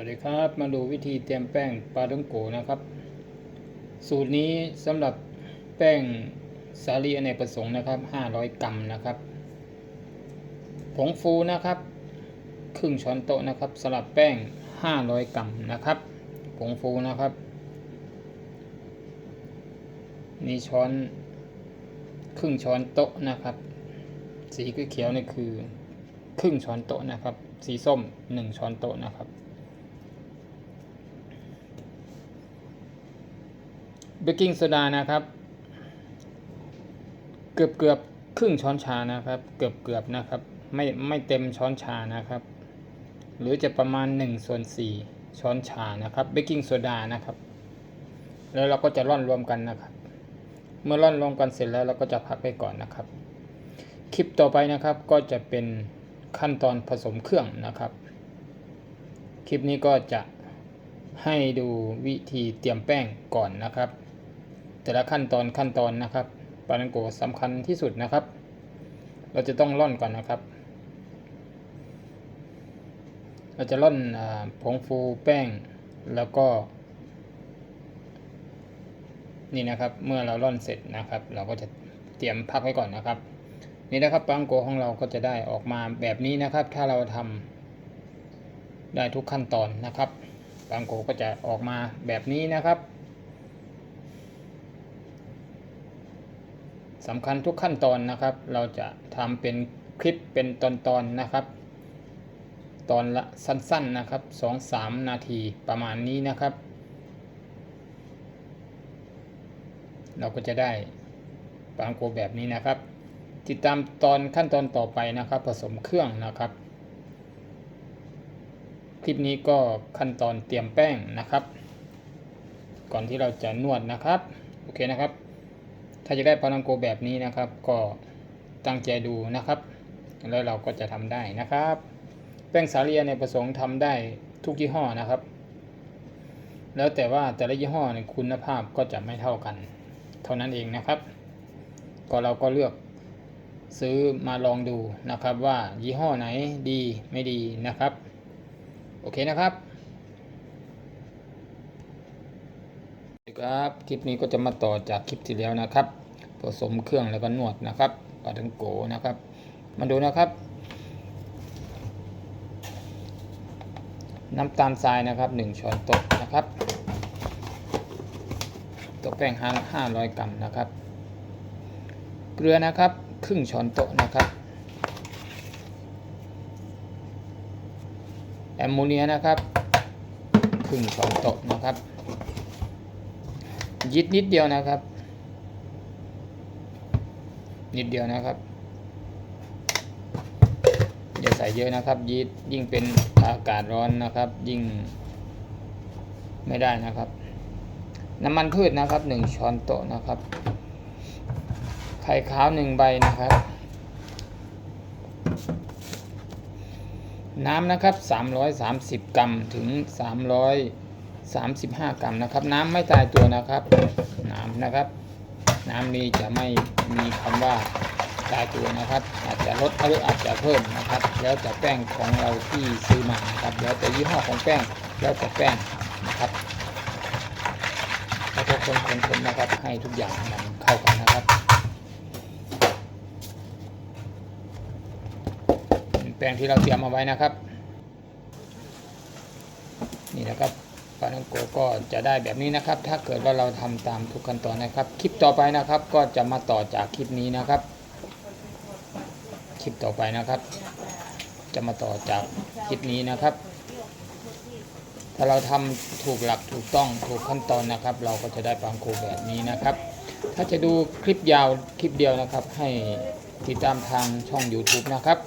วัสดีครับมาดูวิธีเตรียมแป้งปลาท่องโกนะครับ สูตรนี้สำหรับแป้งสาลีอเนกประสงค์นะครับ 500 กรัมนะครับ ผงฟูนะครับ ครึ่งช้อนโต๊ะนะครับสำหรับแป้ง 500 กรัมนะครับ ผงฟูนะครับ นี่ช้อนครึ่งช้อนโต๊ะนะครับ สีเขียวนี่คือครึ่งช้อนโต๊ะนะครับ สีส้ม 1 ช้อนโต๊ะนะครับ เบกกิ้งโซดานะครับ เกือบเกือบครึ่งช้อนชานะครับ เกือบเกือบนะครับ ไม่ไม่เต็มช้อนชานะครับ หรือจะประมาณ1ส่วน4ช้อนชานะครับเบกกิ้งโซดานะครับ แล้วเราก็จะร่อนรวมกันนะครับ เมื่อร่อนรวมกันเสร็จแล้วเราก็จะพักไปก่อนนะครับ คลิปต่อไปนะครับก็จะเป็นขั้นตอนผสมเครื่องนะครับ คลิปนี้ก็จะให้ดูวิธีเตรียมแป้งก่อนนะครับ แต่ละขั้นตอนขั้นตอนนะครับปานังโกสำคัญที่สุดนะครับ เราจะต้องร่อนก่อนนะครับ เราจะร่อนอผงฟูแป้งแล้วก็ นี่นะครับ เมื่อเราร่อนเสร็จนะครับ เราก็จะเตรียมพักไว้ก่อนนะครับ นี่นะครับปังโกของเราก็จะได้ออกมาแบบนี้นะครับ ถ้าเราทำได้ทุกขั้นตอนนะครับปังโกก็จะออกมาแบบนี้นะครับ สำคัญทุกขั้นตอนนะครับ เราจะทำเป็นคลิปเป็นตอนๆนนะครับ ตอนละสั้นๆนะครับ2-3 นาทีประมาณนี้นะครับ เราก็จะได้ปังโกแบบนี้นะครับ ติดตามตอนขั้นตอนต่อไปนะครับ ผสมเครื่องนะครับ คลิปนี้ก็ขั้นตอนเตรียมแป้งนะครับ ก่อนที่เราจะนวดนะครับ โอเคนะครับ ถ้าจะได้ปานังโกแบบนี้นะครับ ก็ตั้งใจดูนะครับ แล้วเราก็จะทำได้นะครับ แป้งสาลีในประสงค์ทำได้ทุกยี่ห้อนะครับ แล้วแต่ว่าแต่ละยี่ห้อในคุณภาพก็จะไม่เท่ากัน เท่านั้นเองนะครับ ก็เราก็เลือกซื้อมาลองดูนะครับว่ายี่ห้อไหนดีไม่ดีนะครับ โอเคนะครับ ครับคลิปนี้ก็จะมาต่อจากคลิปที่แล้วนะครับ ผสมเครื่องแล้วก็นวดนะครับปลาทังโกนะครับ มาดูนะครับ น้ำตาลทรายนะครับ 1 ช้อนโต๊ะนะครับตัวแป้ง500 กรัมนะครับ เกลือนะครับ ครึ่งช้อนโต๊ะนะครับแอมโมเนียนะครับ ครึ่งช้อนโต๊ะนะครับ ยิดนิดเดียวนะครับ นิดเดียวนะครับอย่าใส่เยอะนะครับยีดยิ่งเป็นอากาศร้อนนะครับ ยิ่งไม่ได้นะครับ น้ำมันพืชนะครับหนึ่งช้อนโต๊ะนะครับ ไข่ขาวหนึ่งใบนะครับ น้ำนะครับ330กรัมถึงสามร้อย 35 กรัมนะครับ น้ำไม่ตายตัวนะครับ น้ำนะครับ น้ำนี้จะไม่มีคำว่าตายตัวนะครับ อาจจะลดหรืออาจจะเพิ่มนะครับ แล้วแต่แป้งของเราที่ซื้อมานะครับ แล้วแต่ยี่ห้อของแป้งแล้วแต่แป้งนะครับแล้วก็คนๆนะครับให้ทุกอย่างมันเข้ากันนะครับแป้งที่เราเตรียมมาไว้นะครับ นี่นะครับาท่องโกก็จะได้แบบนี้นะครับ ถ้าเกิดว่าเราทำตามทุกขั้นตอนนะครับ คลิปต่อไปนะครับ ก็จะมาต่อจากคลิปนี้นะครับ คลิปต่อไปนะครับ จะมาต่อจากคลิปนี้นะครับ ถ้าเราทำถูกหลักถูกต้องถูกขั้นตอนนะครับ เราก็จะได้ปางโกแบบนี้นะครับ ถ้าจะดูคลิปยาวคลิปเดียวนะครับ ให้ติดตามทางช่อง YouTube นะครับ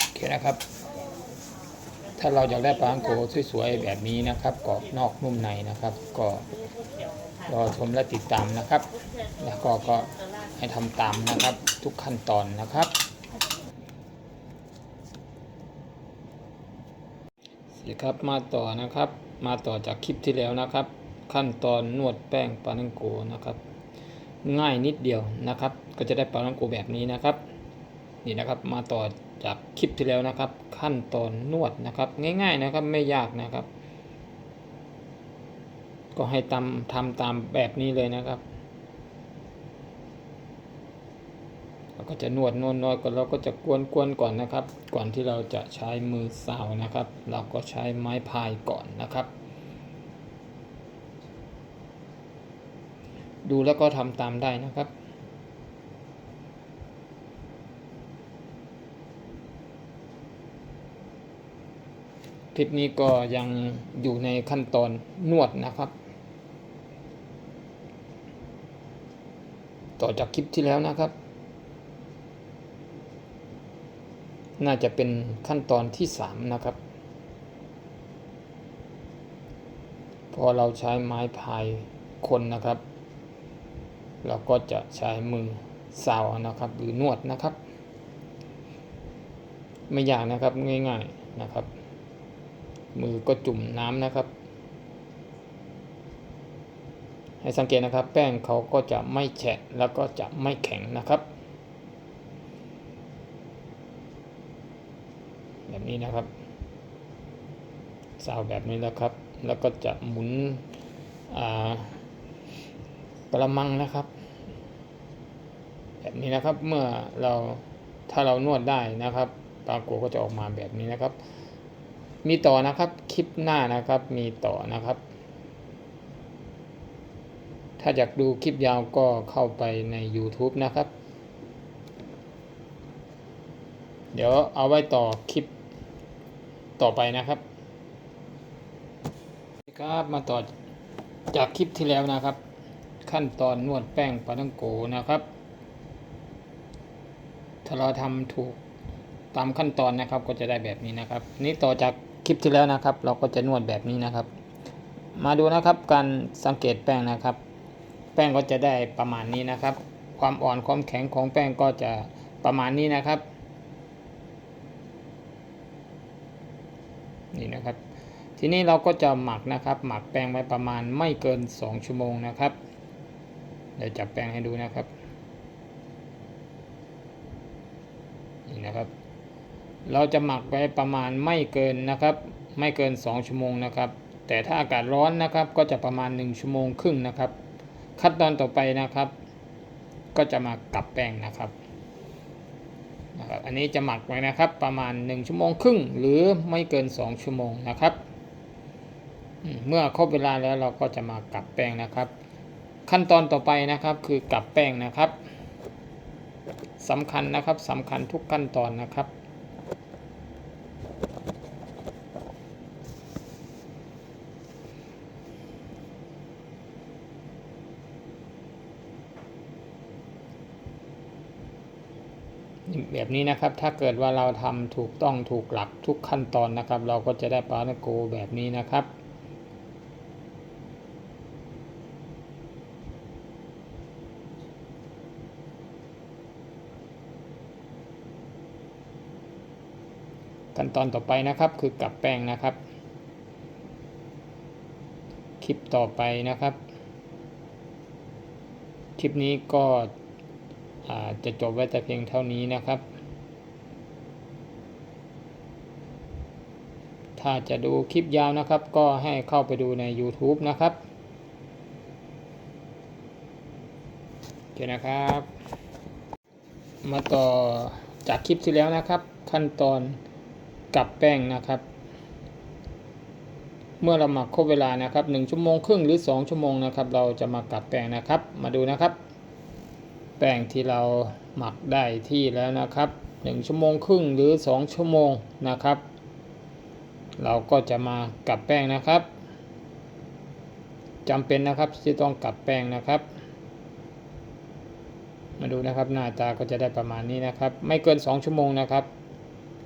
โอเคนะครับ ถ้าเราอยากได้ปลาอังโกสวยๆแบบนี้นะครับกรอบนอกนุ่มในนะครับ ก็รอชมและติดตามนะครับ แล้วก็ก็ให้ทำตามนะครับทุกขั้นตอนนะครับสิครับมาต่อนะครับ มาต่อจากคลิปที่แล้วนะครับ ขั้นตอนนวดแป้งปลาอังโกนะครับ ง่ายนิดเดียวนะครับ ก็จะได้ปลาอังโกแบบนี้นะครับ นี่นะครับ มาต่อจากคลิปที่แล้วนะครับ ขั้นตอนนวดนะครับ ง่าย ๆนะครับไม่ยากนะครับ ก็ให้ทำทำตามแบบนี้เลยนะครับเราก็จะนวดนวดนวดก่อนเราก็จะกวนกวนก่อนนะครับ ก่อนที่เราจะใช้มือสาวนะครับ เราก็ใช้ไม้พายก่อนนะครับ ดูแล้วก็ทำตามได้นะครับ คลิปนี้ก็ยังอยู่ในขั้นตอนนวดนะครับ ต่อจากคลิปที่แล้วนะครับ น่าจะเป็นขั้นตอนที่สามนะครับ พอเราใช้ไม้พายคนนะครับ เราก็จะใช้มือสาวนะครับ หรือนวดนะครับ ไม่ยากนะครับง่าย ๆนะครับ มือก็จุ่มน้ำนะครับ ให้สังเกตนะครับ แป้งเขาก็จะไม่แฉะแล้วก็จะไม่แข็งนะครับ แบบนี้นะครับซาวแบบนี้แล้วครับ แล้วก็จะหมุนกระมังนะครับ แบบนี้นะครับเมื่อเราถ้าเรานวดได้นะครับปลาโกก็จะออกมาแบบนี้นะครับ มีต่อนะครับ คลิปหน้านะครับ มีต่อนะครับ ถ้าอยากดูคลิปยาวก็เข้าไปใน YouTube นะครับ เดี๋ยวเอาไว้ต่อคลิปต่อไปนะครับ ครับ มาต่อจากคลิปที่แล้วนะครับ ขั้นตอนนวดแป้งปลาทังโกนะครับ ถ้าเราทำถูกตามขั้นตอนนะครับก็จะได้แบบนี้นะครับ นี่ต่อจาก คลิปที่แล้วนะครับ เราก็จะนวดแบบนี้นะครับ มาดูนะครับการสังเกตแป้งนะครับ แป้งก็จะได้ประมาณนี้นะครับ ความอ่อนความแข็งของแป้งก็จะประมาณนี้นะครับ นี่นะครับ ทีนี้เราก็จะหมักนะครับ หมักแป้งไว้ประมาณไม่เกิน 2 ชั่วโมงนะครับเดี๋ยวจับแป้งให้ดูนะครับนี่นะครับ เราจะหมักไว้ประมาณไม่เกินนะครับ ไม่เกิน 2 ชั่วโมงนะครับ แต่ถ้าอากาศร้อนนะครับก็จะประมาณ 1 ชั่วโมงครึ่งนะครับ ขั้นตอนต่อไปนะครับ ก็จะมากับแป้งนะครับนะครับ อันนี้จะหมักไว้นะครับ ประมาณ 1 ชั่วโมงครึ่ง หรือไม่เกิน 2 ชั่วโมงนะครับ เมื่อครบเวลาแล้วเราก็จะมากับแป้งนะครับ ขั้นตอนต่อไปนะครับคือกับแป้งนะครับสำคัญนะครับสำคัญทุกขั้นตอนนะครับ แบบนี้นะครับ ถ้าเกิดว่าเราทำถูกต้องถูกหลักทุกขั้นตอนนะครับ เราก็จะได้ปลาเนโกแบบนี้นะครับขั้นตอนต่อไปนะครับคือกับแป้งนะครับ คลิปต่อไปนะครับ คลิปนี้ก็ จะจบไว้แต่เพียงเท่านี้นะครับ ถ้าจะดูคลิปยาวนะครับ ก็ให้เข้าไปดูใน YouTube นะครับโอเคนะครับ มาต่อจากคลิปที่แล้วนะครับ ขั้นตอนกับแป้งนะครับ เมื่อเราหมักครบเวลานะครับ1ชั่วโมงครึ่งหรือ 2 ชั่วโมงนะครับ เราจะมากับแป้งนะครับ มาดูนะครับ แป้งที่เราหมักได้ที่แล้วนะครับ 1 ชั่วโมงครึ่งหรือ 2 ชั่วโมงนะครับ เราก็จะมากับแป้งนะครับจำเป็นนะครับที่ต้องกับแป้งนะครับ มาดูนะครับหน้าตาก็จะได้ประมาณนี้นะครับ ไม่เกิน 2 ชั่วโมงนะครับ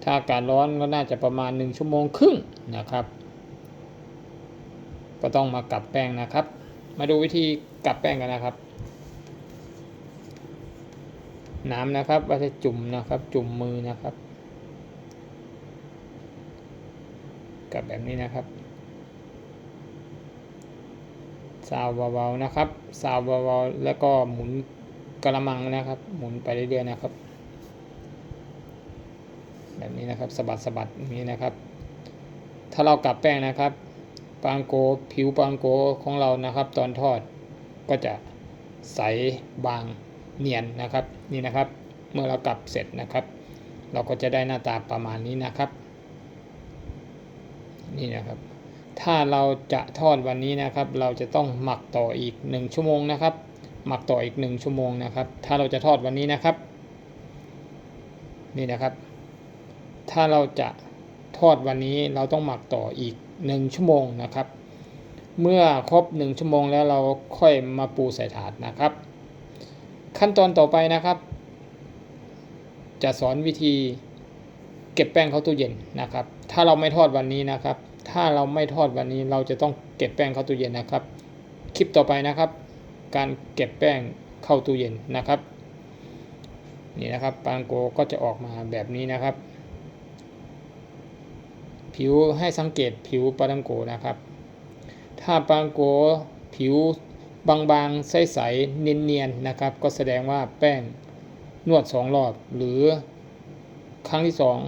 ถ้าอากาศร้อนก็น่าจะประมาณ 1 ชั่วโมงครึ่งนะครับ ก็ต้องมากับแป้งนะครับ มาดูวิธีกับแป้งกันนะครับ น้ำนะครับว่าจะจุ่มนะครับ จุ่มมือนะครับ กับแบบนี้นะครับซาวเบาๆนะครับซาวเบาๆแล้วก็หมุนกระมังนะครับ หมุนไปเรื่อยๆนะครับ แบบนี้นะครับสะบัดสะบัดนี้นะครับ ถ้าเรากลับแป้งนะครับปางโกผิวปางโกของเรานะครับ ตอนทอดก็จะใสบาง เนียนนะครับนี่นะครับ เมื่อเรากลับเสร็จนะครับ เราก็จะได้หน้าตาประมาณนี้นะครับนี่นะครับ ถ้าเราจะทอดวันนี้นะครับ เราจะต้องหมักต่ออีก 1 ชั่วโมงนะครับ หมักต่ออีก 1 ชั่วโมงนะครับ ถ้าเราจะทอดวันนี้นะครับ นี่นะครับ ถ้าเราจะทอดวันนี้เราต้องหมักต่ออีก 1 ชั่วโมงนะครับ เมื่อครบ 1 ชั่วโมงแล้วเราค่อยมาปูใส่ถาดนะครับ ขั้นตอนต่อไปนะครับ จะสอนวิธีเก็บแป้งเข้าตู้เย็นนะครับ ถ้าเราไม่ทอดวันนี้นะครับ ถ้าเราไม่ทอดวันนี้เราจะต้องเก็บแป้งเข้าตู้เย็นนะครับ คลิปต่อไปนะครับ การเก็บแป้งเข้าตู้เย็นนะครับ นี่นะครับปางโกก็จะออกมาแบบนี้นะครับ ผิวให้สังเกตผิวปลาตังโกนะครับ ถ้าปาลังโกผิว บางๆ ใสๆเนียนๆนะครับ ก็แสดงว่าแป้งนวดสองรอบ หรือครั้งที่สอง